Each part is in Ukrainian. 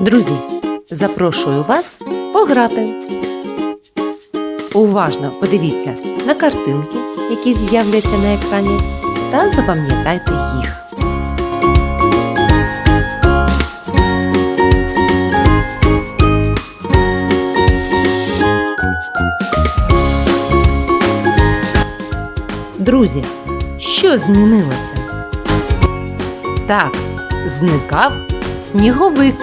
Друзі, запрошую вас пограти. Уважно подивіться на картинки, які з'являться на екрані, та запам'ятайте їх. Друзі, що змінилося? Так, зникав сніговик.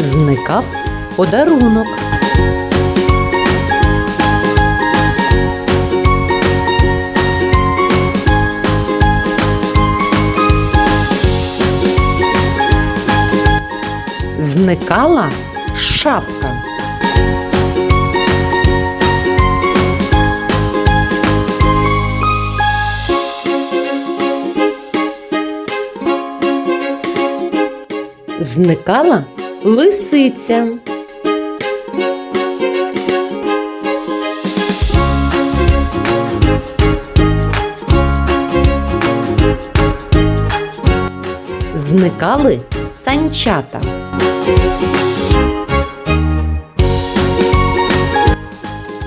Зникав подарунок. Зникала шапка. Зникала лисиця. Зникали санчата.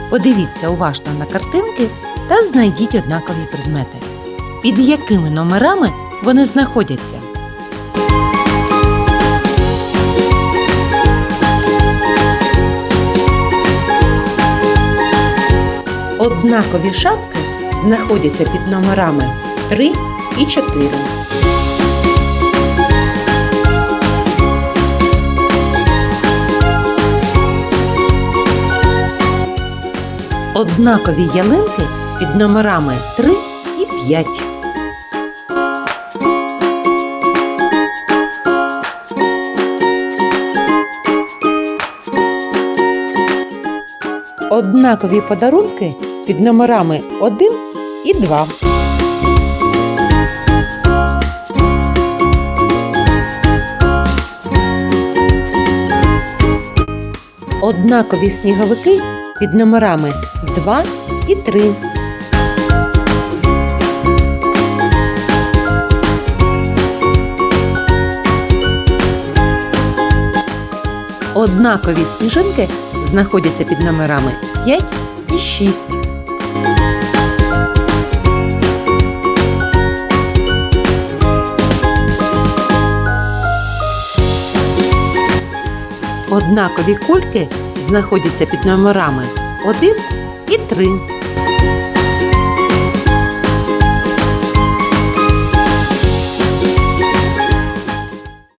Подивіться уважно на картинки та знайдіть однакові предмети. Під якими номерами вони знаходяться? Однакові шапки знаходяться під номерами 3 і 4. Однакові ялинки під номерами 3 і 5. Однакові подарунки під номерами 1 і 2. Однакові сніговики під номерами 2 і 3. Однакові сніжинки знаходяться під номерами 5 і 6. Однакові кульки знаходяться під номерами 1 і 3.